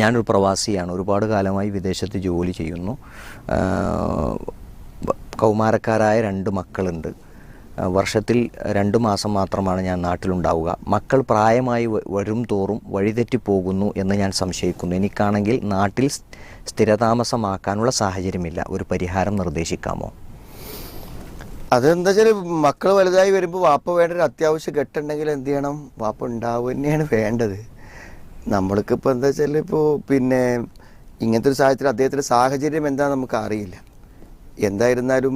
ഞാനൊരു പ്രവാസിയാണ്. ഒരുപാട് കാലമായി വിദേശത്ത് ജോലി ചെയ്യുന്നു. കൗമാരക്കാരായ രണ്ട് മക്കളുണ്ട്. വർഷത്തിൽ രണ്ട് മാസം മാത്രമാണ് ഞാൻ നാട്ടിലുണ്ടാവുക. മക്കൾ പ്രായമായി വരും തോറും വഴിതെറ്റി പോകുന്നു എന്ന് ഞാൻ സംശയിക്കുന്നു. എനിക്കാണെങ്കിൽ നാട്ടിൽ സ്ഥിരതാമസമാക്കാനുള്ള സാഹചര്യമില്ല. ഒരു പരിഹാരം നിർദ്ദേശിക്കാമോ? അതെന്താ വെച്ചാൽ മക്കൾ വലുതായി വരുമ്പോൾ വാപ്പ വേണ്ട ഒരു അത്യാവശ്യ കെട്ടുണ്ടെങ്കിൽ എന്ത് ചെയ്യണം? വാപ്പ ഉണ്ടാവുക തന്നെയാണ് വേണ്ടത്. നമ്മൾക്ക് ഇപ്പോൾ എന്താ വെച്ചാൽ ഇപ്പോൾ പിന്നെ ഇങ്ങനത്തെ ഒരു സാഹചര്യത്തിൽ അദ്ദേഹത്തിന്റെ സാഹചര്യം എന്താണെന്ന് നമുക്ക് അറിയില്ല. എന്തായിരുന്നാലും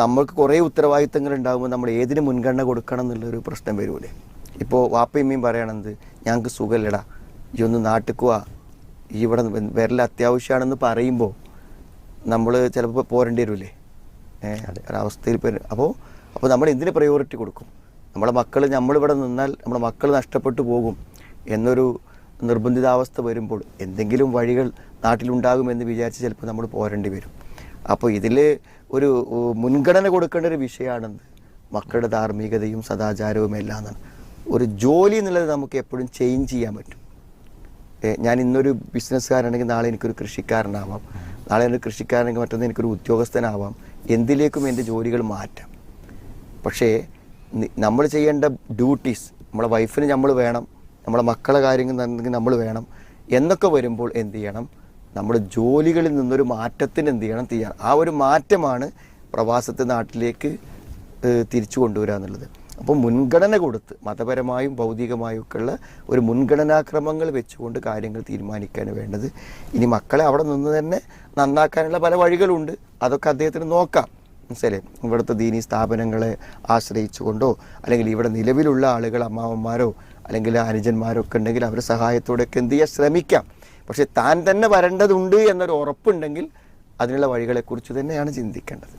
നമ്മൾക്ക് കുറേ ഉത്തരവാദിത്തങ്ങൾ ഉണ്ടാകുമ്പോൾ നമ്മൾ ഏതിന് മുൻഗണന കൊടുക്കണം എന്നുള്ളൊരു പ്രശ്നം വരൂലേ. ഇപ്പോൾ വാപ്പയമ്മയും പറയണത് ഞങ്ങൾക്ക് സുഖമില്ലടാ ഈ ഒന്ന് നാട്ടിക്കുക ഈ ഇവിടെ വരൽ അത്യാവശ്യമാണെന്ന് പറയുമ്പോൾ നമ്മൾ ചിലപ്പോൾ പോരേണ്ടി വരൂലേ. ഏഹ് ഒരവസ്ഥയിൽ അപ്പോൾ അപ്പോൾ നമ്മൾ എന്തിന് പ്രയോറിറ്റി കൊടുക്കും? നമ്മളെ മക്കൾ നമ്മളിവിടെ നിന്നാൽ നമ്മുടെ മക്കൾ നഷ്ടപ്പെട്ടു പോകും എന്നൊരു നിർബന്ധിതാവസ്ഥ വരുമ്പോൾ എന്തെങ്കിലും വഴികൾ നാട്ടിലുണ്ടാകുമെന്ന് വിചാരിച്ച് ചിലപ്പോൾ നമ്മൾ പോരേണ്ടി വരും. അപ്പോൾ ഇതിൽ ഒരു മുൻഗണന കൊടുക്കേണ്ട ഒരു വിഷയമാണെന്ന് മക്കളുടെ ധാർമ്മികതയും സദാചാരവും എല്ലാം എന്നാണ് ഒരു ജോലി എന്നുള്ളത് നമുക്ക് എപ്പോഴും ചേഞ്ച് ചെയ്യാൻ പറ്റും. ഞാൻ ഇന്നൊരു ബിസിനസ്സുകാരനാണെങ്കിൽ നാളെ എനിക്കൊരു കൃഷിക്കാരനാവാം. നാളെ ഒരു കൃഷിക്കാരനെങ്കിൽ മറ്റൊന്ന് എനിക്കൊരു ഉദ്യോഗസ്ഥനാവാം. എന്തിലേക്കും എന്റെ ജോലികൾ മാറ്റാം. പക്ഷേ നമ്മൾ ചെയ്യേണ്ട ഡ്യൂട്ടീസ് നമ്മളെ വൈഫിന് നമ്മൾ വേണം. നമ്മളെ മക്കളെ കാര്യങ്ങൾ നമ്മൾ വേണം. എന്നൊക്കെ വരുമ്പോൾ എന്ത് ചെയ്യണം? നമ്മുടെ ജോലികളിൽ നിന്നൊരു മാറ്റത്തിന് എന്ത് ചെയ്യണം? ചെയ്യണം ആ ഒരു മാറ്റമാണ് പ്രവാസത്തെ നാട്ടിലേക്ക് തിരിച്ചു കൊണ്ടുവരിക എന്നുള്ളത്. അപ്പോൾ മുൻഗണന കൊടുത്ത് മതപരമായും ഭൗതികമായും ഒക്കെ ഉള്ള ഒരു മുൻഗണനാക്രമങ്ങൾ വെച്ചുകൊണ്ട് കാര്യങ്ങൾ തീരുമാനിക്കാൻ വേണ്ടത്. ഇനി മക്കളെ അവിടെ നിന്ന് തന്നെ നന്നാക്കാനുള്ള പല വഴികളുണ്ട്. അതൊക്കെ അദ്ദേഹത്തിന് നോക്കാം. മനസ്സിലെ ഇവിടുത്തെ ദീനി സ്ഥാപനങ്ങളെ ആശ്രയിച്ചുകൊണ്ടോ അല്ലെങ്കിൽ ഇവിടെ നിലവിലുള്ള ആളുകൾ അമ്മാവന്മാരോ അല്ലെങ്കിൽ അനുജന്മാരൊക്കെ ഉണ്ടെങ്കിൽ അവരുടെ സഹായത്തോടെയൊക്കെ എന്ത് ചെയ്യാൻ ശ്രമിക്കാം. പക്ഷെ താൻ തന്നെ വരേണ്ടതുണ്ട് എന്നൊരു ഉറപ്പുണ്ടെങ്കിൽ അതിനുള്ള വഴികളെക്കുറിച്ച് തന്നെയാണ് ചിന്തിക്കേണ്ടത്.